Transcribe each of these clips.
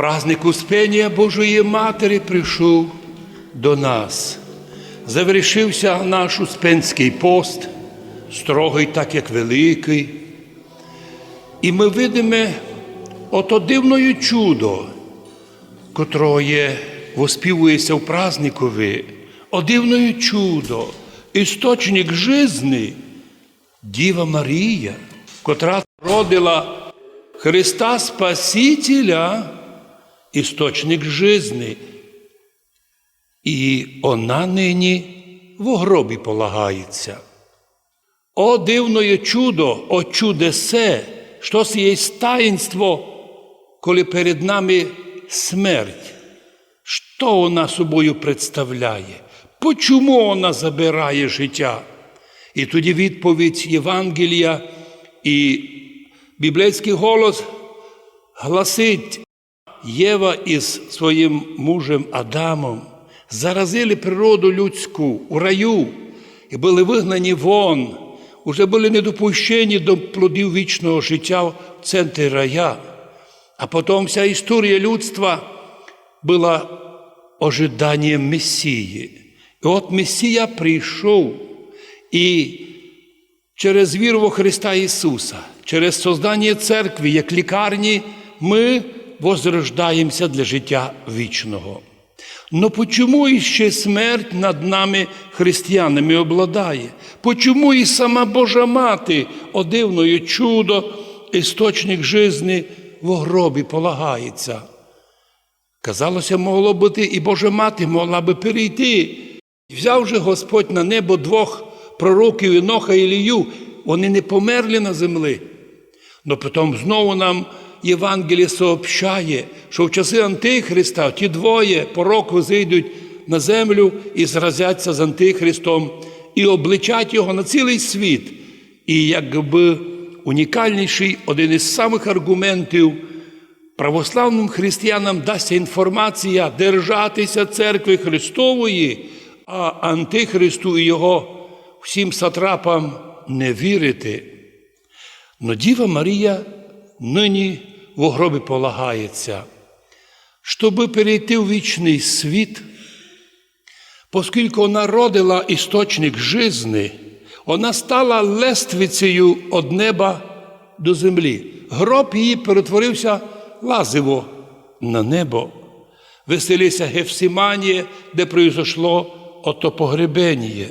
Праздник Успення Божої Матері прийшов до нас. Завершився наш Успенський пост, строгий, так як великий. І ми видимо ото дивною чудо, котроє воспівується в праздникові, о дивною чудо, істочник жизни, Діва Марія, котра родила Христа Спасителя, істочник жизни. І вона нині в гробі полагається. О дивное чудо, о чудесе, що це є таїнство, коли перед нами смерть. Що вона собою представляє? Почому вона забирає життя? І тоді відповідь Євангелія і біблійський голос гласить, Єва із своїм мужем Адамом заразили природу людську у раю і були вигнані вон, уже були недопущені до плодів вічного життя в центрі рая. А потім вся історія людства була ожиданням Месії. І от Месія прийшов і через віру во Христа Ісуса, через создання церкви як лікарні, ми возрождаємося для життя вічного. Но почему іще смерть над нами, християнами, обладає? Почому і сама Божа Мати, о чудо, істочник жизни в гробі полагається? Казалося, могло бути, і Божа Мати могла би перейти. Взяв же Господь на небо двох пророків Іноха і Ілію, вони не померли на землі. Но потім знову нам Євангеліє сообщає, що в часи Антихриста ті двоє пророки зійдуть на землю і зразяться з Антихристом і обличать його на цілий світ. І якби унікальніший один із самих аргументів православним християнам дасться інформація держатися церкви Христової, а Антихристу і його всім сатрапам не вірити. Но Діва Марія нині в гробі полагається, щоби перейти в вічний світ, оскільки вона родила істочник жизни, вона стала лествицею від неба до землі. Гроб її перетворився лазиво на небо. Веселися Гефсиманія, де произошло ото погребення.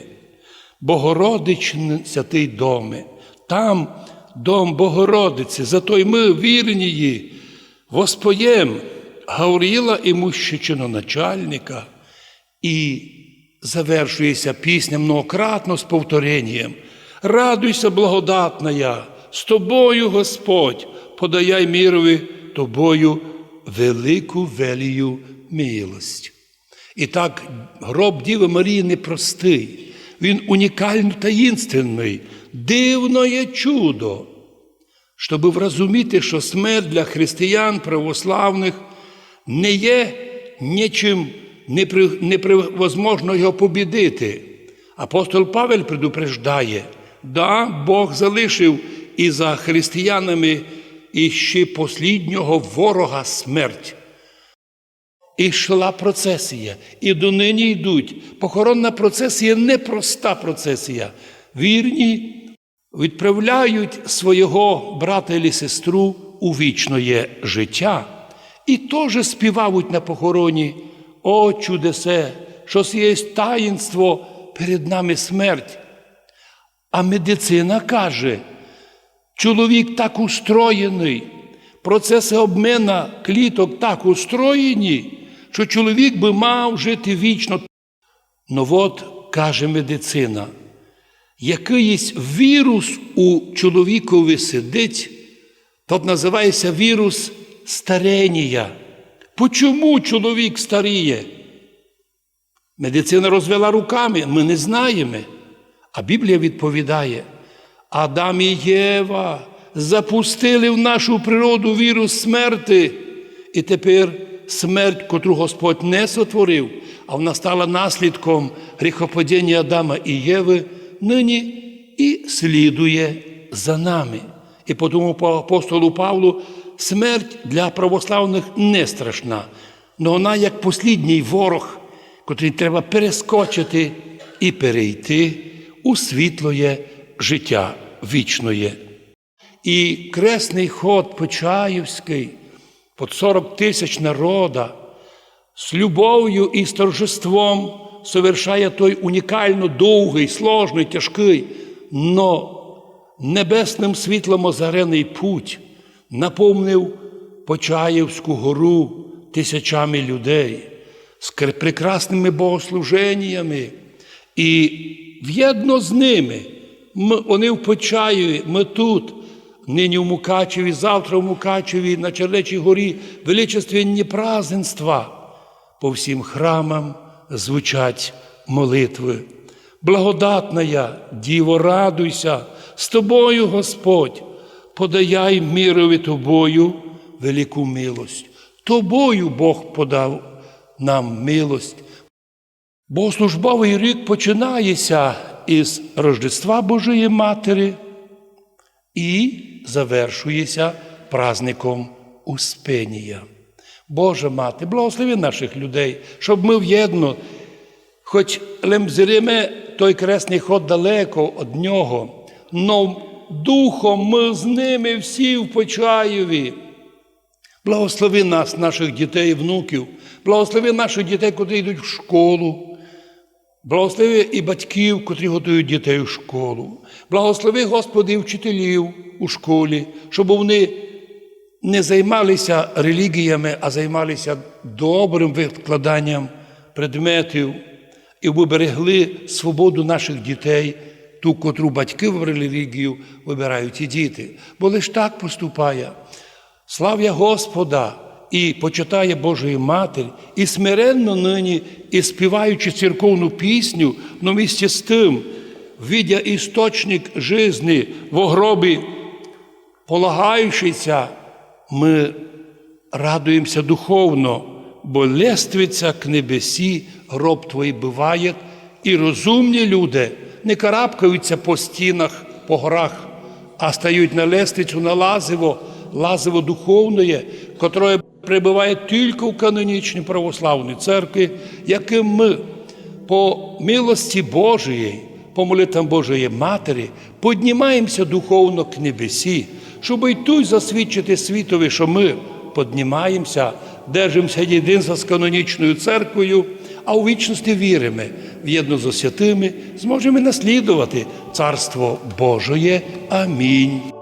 Богородичний святий доми. Там дом Богородиці, зато й ми вірні її, воспоєм Гавріла і мужчиноначальника, і завершується пісня многократно з повторенням. Радуйся, благодатная, з тобою, Господь, подаяй мірові тобою велику велію милость. І так, гроб Діви Марії непростий, він унікально таїнственний, дивне чудо, щоб врозуміти, що смерть для християн православних не є нічим невозможно його побідити. Апостол Павел предупреждає, да, Бог залишив і за християнами іще посліднього ворога смерть. І йшла процесія, і донині йдуть. Похоронна процесія непроста процесія. Вірні відправляють свого брата і сестру у вічне життя і теж співають на похороні. О, чудесе, що є таїнство перед нами смерть. А медицина каже, чоловік так устроєний, процеси обмена кліток так устроєні, що чоловік би мав жити вічно. Ну от, каже медицина, якийсь вірус у чоловікові сидить, тот називається вірус старення. Почому чоловік старіє? Медицина розвела руками, ми не знаємо. А Біблія відповідає: Адам і Єва запустили в нашу природу вірус смерти, і тепер смерть, котру Господь не сотворив, а вона стала наслідком гріхопадіння Адама і Єви, нині і слідує за нами. І тому по апостолу Павлу смерть для православних не страшна, але вона як послідній ворог, котрий треба перескочити і перейти у світлоє життя вічноє. І кресний ход Почаївський, під 40 тисяч народа, з любов'ю і з торжеством совершає той унікально довгий, сложний, тяжкий, но небесним світлом озарений путь наповнив Почаївську гору тисячами людей з прекрасними богослуженнями. І в'єдно з ними ми, вони в Почаєві, ми тут, нині в Мукачеві, завтра в Мукачеві, на Чернечій горі, величественні празднества. По всім храмам звучать молитви. Благодатна я, Діво, радуйся, з тобою, Господь, подаяй мірові тобою велику милость. Тобою Бог подав нам милость. Богослужбовий рік починається із Рождества Божої Матері і завершується праздником Успенія. Божа мати, благослови наших людей, щоб ми в'єдно, хоч лемзириме той кресний ход далеко від нього, но духом ми з ними всі в Почаєві. Благослови нас, наших дітей і внуків, благослови наших дітей, котрі йдуть в школу. Благослови і батьків, котрі готують дітей у школу. Благослови, Господи, і вчителів у школі, щоб вони не займалися релігіями, а займалися добрим викладанням предметів і виберегли свободу наших дітей, ту, котру батьки в релігію вибирають і діти. Бо лиш так поступає. Слав'я Господа і почитає Божої Матері, і смиренно нині, і співаючи церковну пісню, но місті з тим, видя істочник жизни в гробі, полагаючися, ми радуємося духовно, бо лествиця к небесі гроб твій буває, і розумні люди не карабкаються по стінах, по горах, а стають на лестницю на лазиво, лазиво духовне, котре прибуває тільки в канонічній православній церкві, яким ми по милості Божої, по молитвам Божої Матері, піднімаємося духовно к небесі, щоб і тут засвідчити світові, що ми піднімаємося, держимося єдинства з канонічною церквою, а у вічності віримо, в'єдно з святими, зможемо наслідувати Царство Божоє. Амінь.